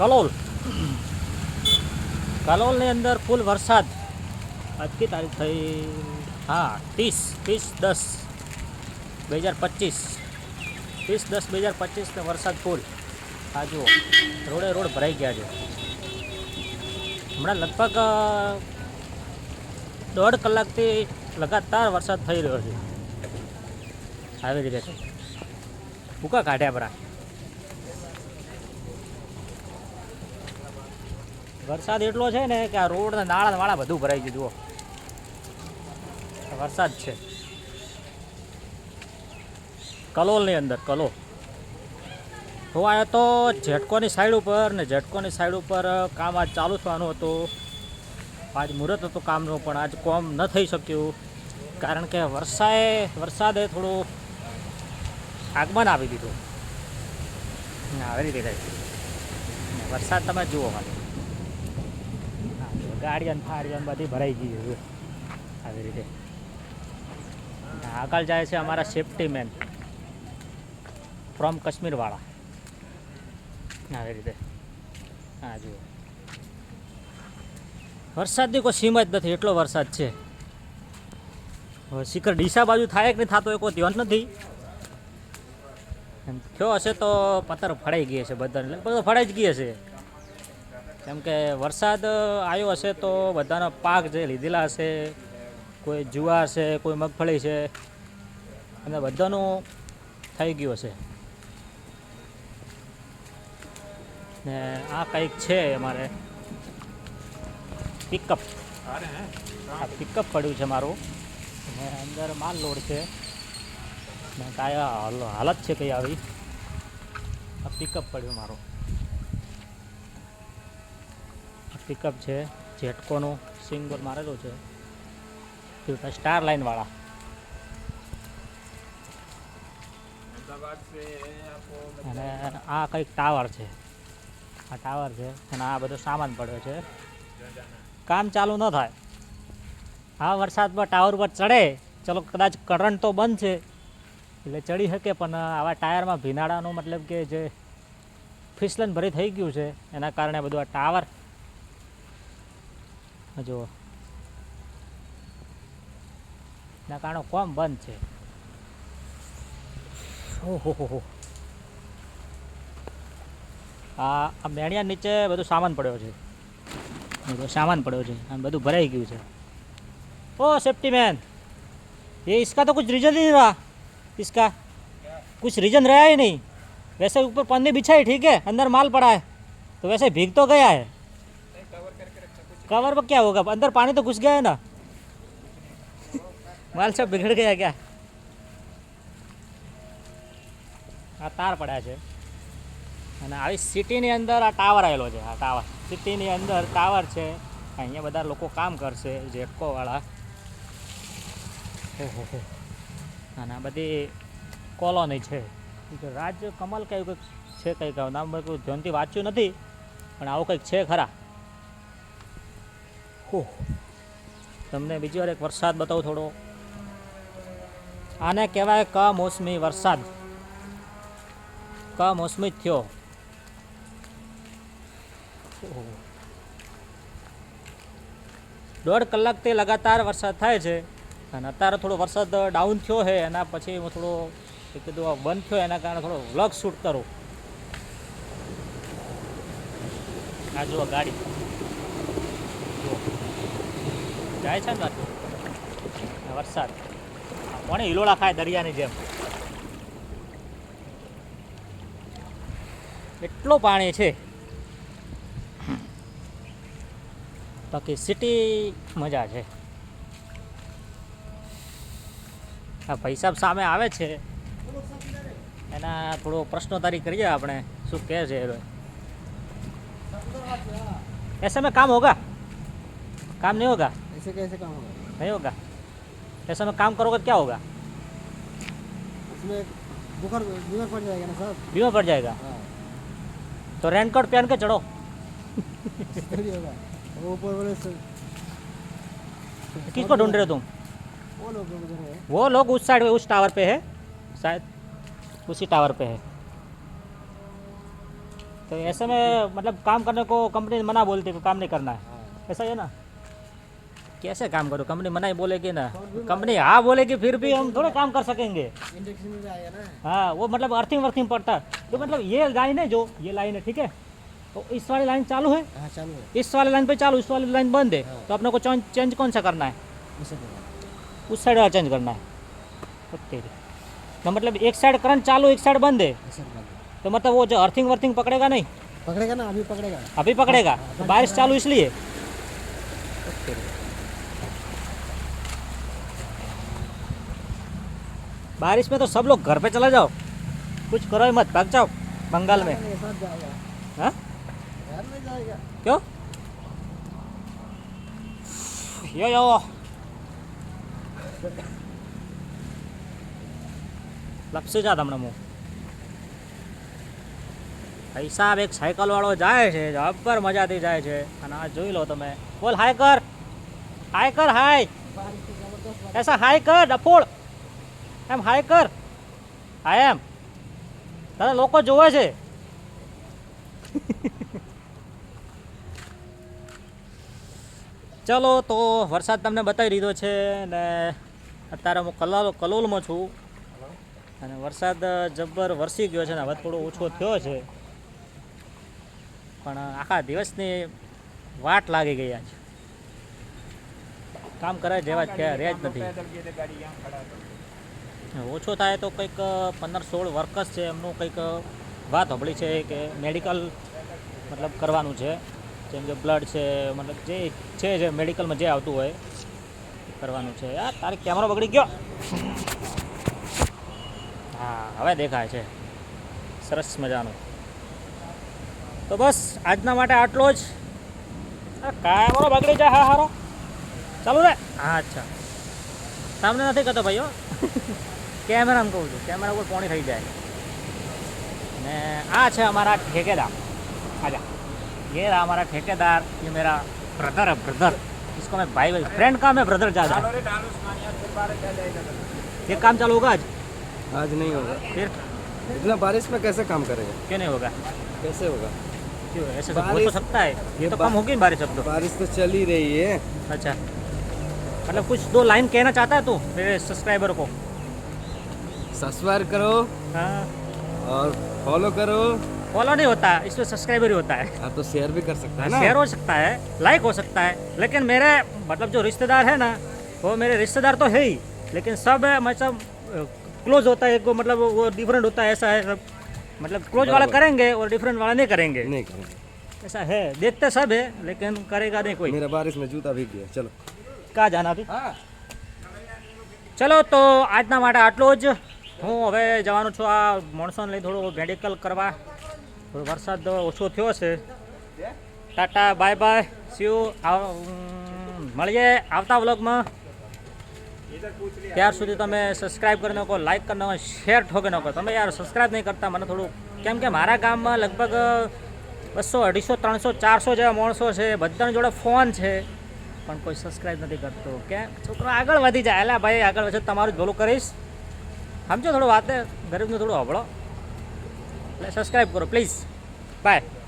કલોલ. કલોલની અંદર ફૂલ વરસાદ. આજકી તારીખ થઈ? હા, ત્રીસ ત્રીસ, દસ, બે હજાર પચીસ. ત્રીસ, દસ, બે હજાર પચીસને વરસાદ ફૂલ. આ જુઓ, રોડે રોડ ભરાઈ ગયા છે. હમણાં લગભગ દોઢ કલાકથી લગાતાર વરસાદ થઈ રહ્યો છે. આવી રીતે ભૂકા કાઢ્યા પરા વરસાદ એટલો છે ને કે આ રોડ ને નાળા વાળા બધું ભરાઈ ગયું, જુઓ. વરસાદ છે. કલોલની અંદર, કલો. હું આવ્યો તો ઝટકોની સાઈડ ઉપર ને ઝટકોની સાઈડ ઉપર કામ આજ ચાલુ થવાનું હતું. આજ મુહૂર્ત હતું કામનું, પણ આજ કોમ ન થઈ શક્યું. કારણ કે વરસાએ, વરસાદે થોડું આગમન આપી દીધું. આવી રીતે વરસાદ તમે જુઓ ખાલી. ગાડીઓને ફાડીઓને બધી ભરાઈ ગઈ છે આવી રીતે. આગળ જાય છે અમારા સેફ્ટી મેન ફ્રોમ કાશ્મીરવાળા. આવી રીતે. હા જુઓ. વરસાદની કોઈ સીમ જ નથી, એટલો વરસાદ છે. શિખર ડીસા બાજુ થાય કે નહીં થતો એ કોઈ ધ્યાન નથી. થયો હશે તો પથ્થર ફળાઈ ગઈ હશે બધાને. લગભગ ફળાઈ જ ગઈ હશે કેમ કે વરસાદ આવ્યો હશે તો બધાનો પાક જે લીધેલા હશે, કોઈ જુવાર છે, કોઈ મગફળી છે, અને બધાનું થઈ ગયું હશે. ને આ કંઈક છે અમારે. પિકઅપ આ પિકઅપ પડ્યું છે મારું. ને અંદર માલ લોડ છે. ને કાંઈ હાલ, હાલત છે કઈ આવી. આ પિકઅપ પડ્યું મારું. પિકઅપ છે જેટકોનું સિંગલ મારેલું છે. સ્ટાર લાઇનવાળા અને આ કંઈક ટાવર છે. આ ટાવર છે અને આ બધો સામાન પડ્યો છે. કામ ચાલુ ન થાય. આ વરસાદમાં ટાવર પર ચડે. ચલો કદાચ કરંટ તો બંધ છે. એટલે ચડી શકે, પણ આવા ટાયરમાં ભીનાડાનું મતલબ કે જે ફિસલન ભરી થઈ ગયું છે, એના કારણે બધું આ ટાવર જુઓ એના કારણે કોમ બંધ છે ઓહો હો હો આ આ મેણિયા નીચે બધું સામાન પડ્યો છે બધો सामान पड़ो છે અને બધું ભરાઈ ગયું છે ओ सेफ्टी मैन ये इसका तो कुछ रीजन ही नहीं रहा इसका कुछ रीजन रहा ही नहीं वैसे ऊपर पन्नी बिछाई ठीक है अंदर माल पड़ा है तो वैसे भीग तो गया है कवर पर क्या होगा अंदर पानी तो घुस गया है ना माल सब बिगड़ गया क्या આ તાર પડ્યા છે અને આવી સિટીની અંદર આ ટાવર આવેલો છે આ ટાવર સિટીની અંદર ટાવર છે અહીંયા બધા લોકો કામ કરશે જેટકોવાળા ઓહો હો અને આ બધી કોલોની છે કે રાજ કમલ કે એવું કંઈક છે કંઈક નામ મેં કોઈ ધ્યાનથી વાંચ્યું નથી પણ આવું કંઈક છે ખરા ઓહ તમને બીજી વાર એક વરસાદ બતાવું થોડો. આને કહેવાય કમોસમી વરસાદ. કમોસમી જ થયો. દોઢ કલાકથી લગાતાર વરસાદ થાય છે. અને અત્યારે થોડો વરસાદ ડાઉન થયો છે. એના પછી હું થોડો કીધું બંધ થયો, એના કારણે થોડો વ્લોગ શૂટ કરું. આ જુઓ ગાડી જુઓ. જાય છે ને બાજુ આ વરસાદ આ કોણે હિલોડા ખાય દરિયાની જેમ એટલું પાણી છે બાકી સિટી મજા છે આ પૈસા સામે આવે છે એના થોડો પ્રશ્નોત્તરી કરીએ આપણે શું કહે છે એ રહ્યો. ऐसे में काम होगा काम नहीं होगा ऐसे कैसे काम होगा? नहीं होगा। ऐसे में काम करोगे तो क्या होगा? उसमें बुखार बीमार पड़ जाएगा ना साहब? बीमा पड़ जाएगा? हाँ। तो रेनकोट पहन के चढ़ो। ऊपर वाले से किसको ढूंढ रहे हो तुम? वो लोग वो लोग उस साइड उस टावर पे है। शायद उसी टावर पे है। तो ऐसे में मतलब काम करने को कंपनी मना बोलती है काम नहीं करना है। हाँ। ऐसा ही है ना? कैसे काम करो? कंपनी मना ही बोलेगी ना। कंपनी हाँ बोलेगी फिर भी हम थोड़े काम कर सकेंगे। इंडक्शन में भी ना। हाँ वो मतलब अर्थिंग वर्थिंग पड़ता। है तो मतलब ये लाइन है जो ये लाइन है ठीक है? तो इस वाली लाइन चालू है? हाँ चालू है। इस वाले लाइन पे चालू इस वाली लाइन बंद है। हाँ। तो अपने को चेंज कौन सा करना है? उस साइड वाला। चेंज करना है। तो मतलब एक साइड करंट चालू एक साइड बंद है? तो मतलब वो जो अर्थिंग वर्थिंग पकड़ेगा नहीं? पकड़ेगा ना अभी पकड़ेगा। अभी पकड़ेगा। तो बारिश चालू इसलिए? बारिश में तो सब लोग घर पे चला जाओ कुछ करो ही मत भाग जाओ बंगाल में नहीं, साथ जाएगा हाँ घर में जाएगा क्यों यो यो લપસી જા તમને હું હિસાબ એક સાયકલ વાળો જાય છે જબ્બર મજાથી જાય છે અને આ જોઈ લો તમે બોલ હાય કર હાય કર હાય बारिश तो जबरदस्त बारिश એસા હાય કર ડફોડ એમ હાય કર. હાય એમ. તારા લોકો જોવે છે. ચલો તો વરસાદ તમને બતાવી દીધો છે ને અત્યારે હું કલાલ કલોલમાં છું. અને વરસાદ જબ્બર વરસી ગયો છે ને હવે થોડો ઓછો થયો છે. પણ આખા દિવસની વાટ લાગી ગઈ આજ. કામ કરે જેવા જ રહ્યા જ નથી. ઓછો થાય તો કંઈક પંદર સોળ વર્કર્સ છે એમનું કંઈક વાત સાંભળી છે કે મેડિકલ મતલબ કરવાનું છે. જેમ કે બ્લડ છે, મતલબ જે છે, જે મેડિકલમાં જે આવતું હોય કરવાનું છે. યાર તારે કેમેરો બગડી ગયો. હા, હવે દેખાય છે. સરસ મજાનું. તો બસ, આજના માટે આટલો જ. કેમેરો બગડી જાય, હા, હારો. ચાલુ રે. હા, અચ્છા. સામને નથી કરતો ભાઈઓ કેમેરામાં કહું છું કેમેરા ઉપર પોણી થઈ જાય ને આ છે અમારા ठेकेदार आजा ये रहा हमारा ठेकेदार ये मेरा ब्रदर है ब्रदर इसको मैं भाई फ्रेंड का मैं ब्रदर ज़्यादा है ये काम चालू होगा आज आज नहीं होगा फिर इतना बारिश में कैसे काम करेगा क्यों नहीं होगा कैसे होगा क्यों ऐसे तो हो तो बारिश- सकता है ये तो बा- कम होगी ना बारिश अब तो बारिश तो चल ही रही है अच्छा मतलब कुछ दो लाइन कहना चाहता है तू मेरे सब्सक्राइबर को सब्सक्राइब करो हाँ और फॉलो करो फॉलो नहीं होता इसमें सब्सक्राइबर ही होता है आप तो शेयर भी कर सकते हैं ना शेयर हो सकता है लाइक हो सकता है लेकिन मेरे मतलब जो रिश्तेदार है ना वो मेरे रिश्तेदार तो है ही लेकिन सब मतलब क्लोज होता है एक को मतलब वो डिफरेंट होता है ऐसा है सब मतलब क्लोज वाला बराबर। करेंगे और डिफरेंट वाला नहीं करेंगे नहीं करेंगे ऐसा है देखते सब है लेकिन करेगा नहीं कोई मेरा बारिश में जूता भीग गया चलो कहाँ जाना अभी हाँ ચલો તો આજના માટે આટલું જ હું હવે જવાનું છું આ મોણસોને લઈ થોડું મેડિકલ કરવા. થોડો વરસાદ ઓછો થયો છે. ટાટા બાય બાય સીયુ મળીએ આવતા વ્લોગમાં ત્યાર સુધી તમે સબસ્ક્રાઈબ કરી નાખો લાઈક કરી નાખો શેર ઠોકી નાખો. તમે યાર સબસ્ક્રાઈબ નહીં કરતા, મને થોડું, કેમ કે મારા ગામમાં લગભગ બસો અઢીસો, ત્રણસો, ચારસો જેવા માણસો છે. બધાની જોડે ફોન છે. પણ કોઈ સબસ્ક્રાઈબ નથી કરતો. કે છોકરો આગળ વધી જાય. એટલે ભાઈ, આગળ વધે તમારું જ ભલું કરીશ. સમજો થોડો વાત ગરીબનું થોડું હબળો એટલે સબસ્ક્રાઈબ કરો પ્લીઝ બાય